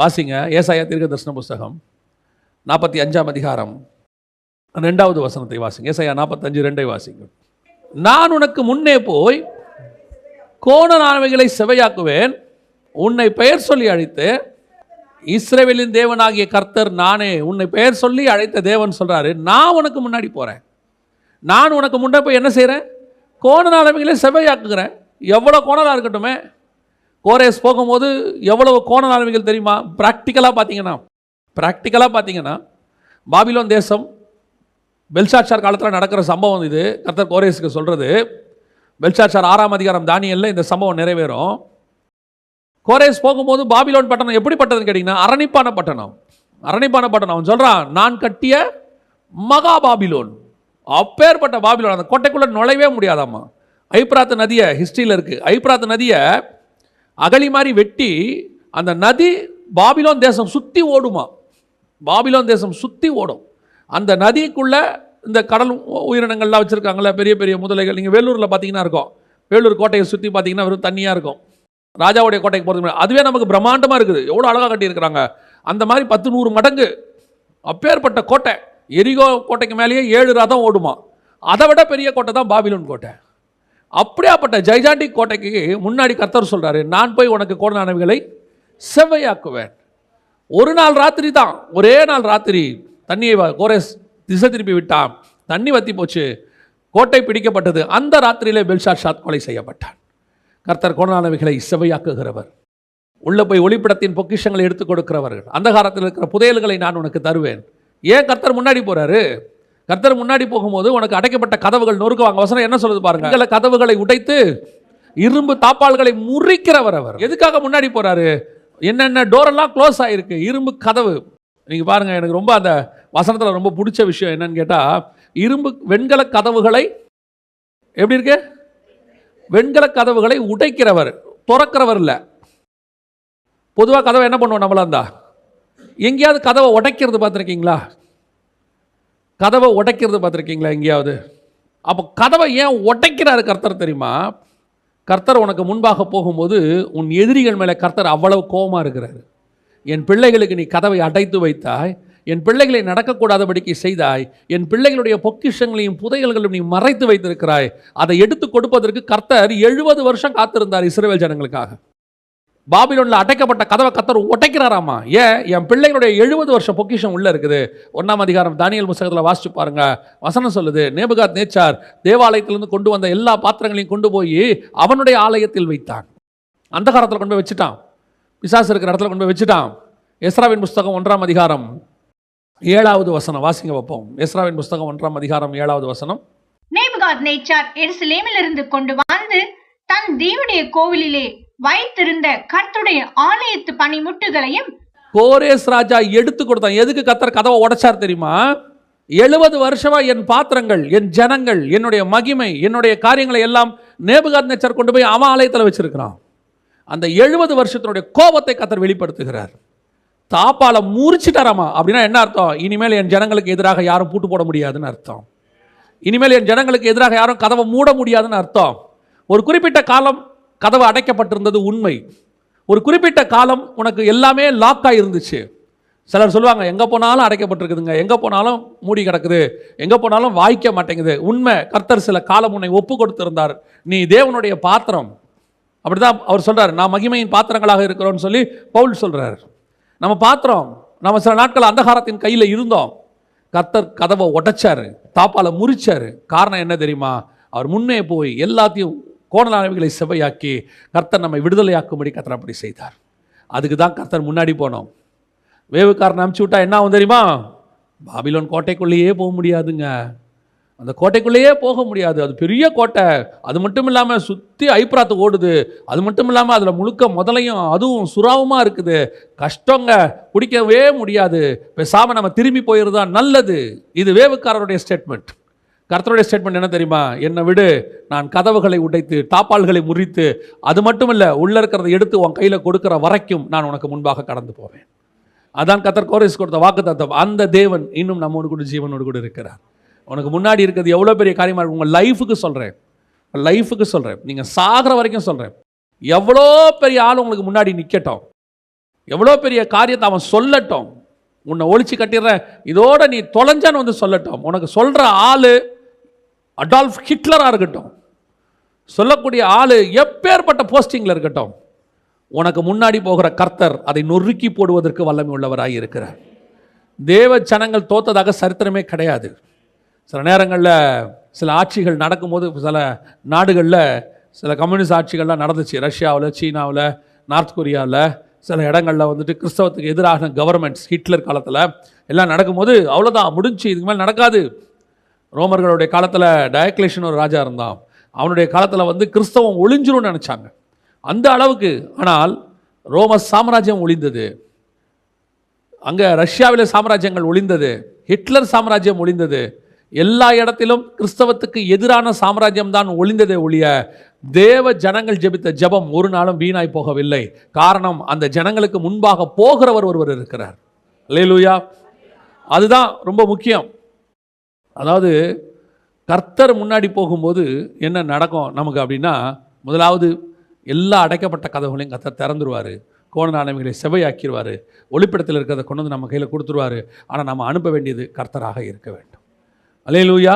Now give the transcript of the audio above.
வாசிங்க. ஏசாயா தீர்க்க தரிசன புஸ்தகம் நாற்பத்தி அஞ்சாம் அதிகாரம் ரெண்டாவது வசனத்தை வாசிங்க. ஏசாயா நாற்பத்தஞ்சு ரெண்டை வாசிங்க. நான் உனக்கு முன்னே போய் கோணனானவைகளை செவையாக்குவேன். உன்னை பெயர் சொல்லி அழைத்து இஸ்ரேவேலின் தேவனாகிய கர்த்தர் நானே. உன்னை பெயர் சொல்லி அழைத்த தேவன் சொல்கிறாரு நான் உனக்கு முன்னாடி போகிறேன் நான் உனக்கு முன்னே போய் என்ன செய்கிறேன் கோணனானவைகளை செவையாக்குகிறேன். எவ்வளோ கோணலாக இருக்கட்டுமே கோரேஸ் போகும்போது எவ்வளவு கோணனானவைகள் தெரியுமா? ப்ராக்டிக்கலாக பார்த்தீங்கன்னா ப்ராக்டிக்கலாக பார்த்தீங்கன்னா பாபிலோன் தேசம் பெல்ஷாட்சார் காலத்தில் நடக்கிற சம்பவம் இது. கர்த்தர் கோரேஸுக்கு சொல்கிறது பெல்ஷாட்சார் ஆறாம் அதிகாரம் தானியல்ல இந்த சம்பவம் நிறைவேறும். கோரேஸ் போகும்போது பாபிலோன் பட்டணம் எப்படிப்பட்டதுன்னு கேட்டிங்கன்னா அரணிப்பான பட்டணம். அரணிப்பான பட்டணம். அவன் சொல்கிறான் நான் கட்டிய மகா பாபிலோன். அப்பேற்பட்ட பாபிலோன். அந்த கோட்டைக்குள்ளே நுழையவே முடியாதாம்மா. ஐப்ராத் நதியை ஹிஸ்ட்ரியில் இருக்குது ஐப்ராத் நதியை அகழி மாதிரி வெட்டி அந்த நதி பாபிலோன் தேசம் சுற்றி ஓடுமா? பாபிலோன் தேசம் சுற்றி ஓடும். அந்த நதிக்குள்ளே இந்த கடல் உயிரினங்கள்லாம் வச்சுருக்காங்களே பெரிய பெரிய முதலைகள். நீங்கள் வேலூரில் பார்த்தீங்கன்னா இருக்கும். வேலூர் கோட்டையை சுற்றி பார்த்தீங்கன்னா வெறும் தண்ணியாக இருக்கும். ராஜாவுடைய கோட்டைக்கு போகிறது அதுவே நமக்கு பிரம்மாண்டமாக இருக்குது. எவ்வளோ அழகாக கட்டியிருக்கிறாங்க. அந்த மாதிரி பத்து நூறு மடங்கு அப்பேற்பட்ட கோட்டை. எரிகோ கோட்டைக்கு மேலேயே ஏழு ரதம் ஓடுமா? அதை விட பெரிய கோட்டை தான் பாபிலோன் கோட்டை. அப்படியாப்பட்ட ஜெய்ஜாண்டிக் கோட்டைக்கு முன்னாடி கர்த்தர் சொல்கிறாரு நான் போய் உனக்கு கோடனானவைகளை செவ்வையாக்குவேன். ஒரு நாள் ராத்திரி தான் ஒரே நாள் ராத்திரி தண்ணியை வ- கோரேஸ் திசை திருப்பி விட்டான். தண்ணி வத்தி போச்சு கோட்டை பிடிக்கப்பட்டது. அந்த ராத்திரியிலே பெல்ஷாத் ஷாத் கொலை செய்யப்பட்டான். கர்த்தர் கோணானவைகளை செவையாக்குகிறவர் உள்ளே போய் ஒளிப்படத்தின் பொக்கிஷங்களை எடுத்துக் கொடுக்கிறவர்கள். அந்த காலத்தில் இருக்கிற புதையல்களை நான் உனக்கு தருவேன். ஏன் கர்த்தர் முன்னாடி போகிறாரு கர்த்தர் முன்னாடி போகும்போது உனக்கு அடைக்கப்பட்ட கதவுகள் நொறுக்குவாங்க. வசனம் என்ன சொல்லுது பாருங்க? எங்களை கதவுகளை உடைத்து இரும்பு தாப்பால்களை முறிக்கிறவர் அவர். எதுக்காக முன்னாடி போறாரு? என்னென்ன டோரெல்லாம் க்ளோஸ் ஆகிருக்கு இரும்பு கதவு. நீங்கள் பாருங்க எனக்கு ரொம்ப அந்த வசனத்தில் ரொம்ப பிடிச்ச விஷயம் என்னன்னு கேட்டால் இரும்பு வெண்கல கதவுகளை எப்படி இருக்கு? வெண்கல கதவுகளை உடைக்கிறவர். துறக்கிறவர் இல்லை. பொதுவாக கதவை என்ன பண்ணுவோம் நம்மளா இருந்தா? எங்கேயாவது கதவை உடைக்கிறது பார்த்துருக்கீங்களா? கதவை உடைக்கிறது பார்த்துருக்கீங்களா எங்கேயாவது? அப்போ கதவை ஏன் உடைக்கிறாரு கர்த்தர் தெரியுமா? கர்த்தர் உனக்கு முன்பாக போகும்போது உன் எதிரிகள் மேலே கர்த்தர் அவ்வளவு கோபமாக இருக்கிறாரு. என் பிள்ளைகளுக்கு நீ கதவை அடைத்து வைத்தாய் என் பிள்ளைகளை நடக்கக்கூடாதபடிக்கு செய்தாய் என் பிள்ளைகளுடைய பொக்கிஷங்களையும் புதையல்களையும் நீ மறைத்து வைத்திருக்கிறாய். அதை எடுத்து கொடுப்பதற்கு கர்த்தர் எழுபது வருஷம் காத்திருந்தார் இஸ்ரேல் ஜனங்களுக்காக. பாபிலோனில் அடைக்கப்பட்ட கதவை கத்தர் உடைக்கிறாராமா ஏன்? என் பிள்ளைகளுடைய எழுபது வருஷம் பொக்கிஷம் உள்ள இருக்குது. ஒன்றாம் அதிகாரம் தானியல் புஸ்தகத்தில் வாசிச்சு பாருங்க. வசனம் சொல்லுது நேபுகாத் நேச்சார் தேவாலயத்திலிருந்து கொண்டு வந்த எல்லா பாத்திரங்களையும் கொண்டு போய் அவனுடைய ஆலயத்தில் வைத்தான். அந்த காலத்தில் கொண்டு போய் வச்சுட்டான். பிசாஸ் இருக்கிற இடத்துல கொண்டு போய் வச்சுட்டான். எஸ்ராவின் புஸ்தகம் ஒன்றாம் அதிகாரம் ஏழாவது வசனம். வாசிங்க வைப்போம் எஸ்ராவின் புஸ்தகம் ஒன்றாம் அதிகாரம் ஏழாவது வசனம். நேபுகாத் நேச்சார் எருசலேமிலிருந்து கொண்டு வந்து தன் தேவனுடைய கோவிலிலே வைத்திருந்த கர்த்துடைய ஆலயத்து பணிமுட்டுகளையும் கோரேஸ் ராஜா எடுத்து கொடுத்தான். எதுக்கு கத்தர் கதவை உடைச்சார் தெரியுமா? எழுபது வருஷமா என் பாத்திரங்கள் என் ஜனங்கள் என்னுடைய மகிமை என்னுடைய காரியங்களை எல்லாம் நேபுகாத் நேச்சர் கொண்டு போய் அவன் ஆலயத்தில் வச்சிருக்கிறான். அந்த எழுபது வருஷத்தினுடைய கோபத்தை கத்தர் வெளிப்படுத்துகிறார். தாப்பால முறிச்சிட்டாராமா? அப்படின்னா என்ன அர்த்தம்? இனிமேல் என் ஜனங்களுக்கு எதிராக யாரும் பூட்டு போட முடியாதுன்னு அர்த்தம். இனிமேல் என் ஜனங்களுக்கு எதிராக யாரும் கதவை மூட முடியாதுன்னு அர்த்தம். ஒரு குறிப்பிட்ட காலம் கதவு அடைக்கப்பட்டிருந்தது உண்மை. ஒரு குறிப்பிட்ட காலம் உனக்கு எல்லாமே லாக்காக இருந்துச்சு சிலர் சொல்லுவாங்க எங்கே போனாலும் அடைக்கப்பட்டிருக்குதுங்க. எங்கே போனாலும் மூடி கிடக்குது. எங்கே போனாலும் வாய்க்க மாட்டேங்குது. உண்மை கர்த்தர் சில காலம் உன்னை ஒப்பு கொடுத்திருந்தார். நீ தேவனுடைய பாத்திரம். அப்படி தான் அவர் சொல்கிறார் நான் மகிமையின் பாத்திரங்களாக இருக்கிறோன்னு சொல்லி பவுல் சொல்கிறார் நம்ம பாத்திரம் நம்ம சில நாட்கள் அந்தகாரத்தின் கையில் இருந்தோம். கர்த்தர் கதவை உடைச்சார் தாப்பால் முறிச்சார். காரணம் என்ன தெரியுமா? அவர் முன்னே போய் எல்லாத்தையும் கோணலானவைகளை செவையாக்கி கர்த்தர் நம்மை விடுதலையாக்கும்படி கர்த்தர் அப்படி செய்தார். அதுக்கு தான் கர்த்தர் முன்னாடி போனோம். வேவுக்காரன் அனுப்பிச்சி விட்டா என்ன ஆகும் தெரியுமா? பாபிலோன் கோட்டைக்குள்ளேயே போக முடியாதுங்க. அந்த கோட்டைக்குள்ளேயே போக முடியாது. அது பெரிய கோட்டை. அது மட்டும் இல்லாமல் சுற்றி ஐப்ராத்து ஓடுது. அது மட்டும் இல்லாமல் அதில் முழுக்க முதலையும் அதுவும் சுறாவுமாக இருக்குது. கஷ்டங்க. குடிக்கவே முடியாது. பேசாமல் நம்ம திரும்பி போயிடுறதா நல்லது. இது வேவுக்காரருடைய ஸ்டேட்மெண்ட் கர்த்தருடைய ஸ்டேட்மெண்ட் என்ன தெரியுமா? என்னை விடு நான் கதவுகளை உடைத்து தாப்பால்களை முறித்து அது மட்டும் இல்லை உள்ளே இருக்கிறத எடுத்து உன் கையில் கொடுக்குற வரைக்கும் நான் உனக்கு முன்பாக கடந்து போவேன். அதான் கத்தர் கோரிஸ் கொடுத்த வாக்கு தத்துவம் அந்த தேவன் இன்னும் நம்மோடு கூட ஜீவனோடு கூட இருக்கிறார். உனக்கு முன்னாடி இருக்கிறது எவ்வளோ பெரிய காரியமாக இருக்கும் உங்கள் லைஃபுக்கு சொல்கிறேன் லைஃபுக்கு சொல்கிறேன் நீங்கள் சாகிற வரைக்கும் சொல்கிறேன் எவ்வளோ பெரிய ஆள் உங்களுக்கு முன்னாடி நிற்கட்டும் எவ்வளோ பெரிய காரியத்தை அவன் சொல்லட்டும். உன்னை ஒழிச்சு கட்டிடுறேன். இதோட நீ தொலைஞ்சான்னு வந்து சொல்லட்டும். உனக்கு சொல்கிற ஆள் அடால்ஃப் ஹிட்லராக இருக்கட்டும். சொல்லக்கூடிய ஆள் எப்பேற்பட்ட போஸ்டிங்கில் இருக்கட்டும். உனக்கு முன்னாடி போகிற கர்த்தர் அதை நொறுக்கி போடுவதற்கு வல்லமை உள்ளவராக இருக்கிறார். தேவ ஜனங்கள் தோத்ததாக சரித்திரமே கிடையாது. சில நேரங்களில் சில ஆட்சிகள் நடக்கும்போது சில நாடுகளில் சில கம்யூனிஸ்ட் ஆட்சிகள்லாம் நடந்துச்சு. ரஷ்யாவில் சீனாவில் நார்த் கொரியாவில் சில இடங்களில் வந்துட்டு கிறிஸ்தவத்துக்கு எதிரான கவர்மெண்ட்ஸ் ஹிட்லர் காலத்தில் எல்லாம் நடக்கும்போது அவ்வளோதான் முடிஞ்சு இதுக்கு மேலே நடக்காது. ரோமர்களுடைய காலத்தில் டயக்லேஷன் ஒரு ராஜா இருந்தான். அவனுடைய காலத்தில் வந்து கிறிஸ்தவம் ஒளிஞ்சிரும்னு நினச்சாங்க. அந்த அளவுக்கு ஆனால் ரோம சாம்ராஜ்யம் ஒளிந்தது. அங்கே ரஷ்யாவில் சாம்ராஜ்யங்கள் ஒளிந்தது. ஹிட்லர் சாம்ராஜ்யம் ஒளிந்தது. எல்லா இடத்திலும் கிறிஸ்தவத்துக்கு எதிரான சாம்ராஜ்யம் தான் ஒளிந்ததே ஒழிய தேவ ஜனங்கள் ஜெபித்த ஜெபம் ஒரு நாளும் வீணாய் போகவில்லை. காரணம் அந்த ஜனங்களுக்கு முன்பாக போகிறவர் ஒருவர் இருக்கிறார். லேலூயா அதுதான் ரொம்ப முக்கியம். அதாவது கர்த்தர் முன்னாடி போகும்போது என்ன நடக்கும் நமக்கு அப்படின்னா முதலாவது எல்லா அடைக்கப்பட்ட கதவுகளையும் கர்த்தர் திறந்துருவார். கோணநானவைகளை செவையாக்கிடுவார் ஒளிப்படத்தில் இருக்கிறத கொண்டு வந்து நம்ம கையில் கொடுத்துருவாரு. ஆனால் நம்ம அனுப்ப வேண்டியது கர்த்தராக இருக்க வேண்டும். அலே லூயா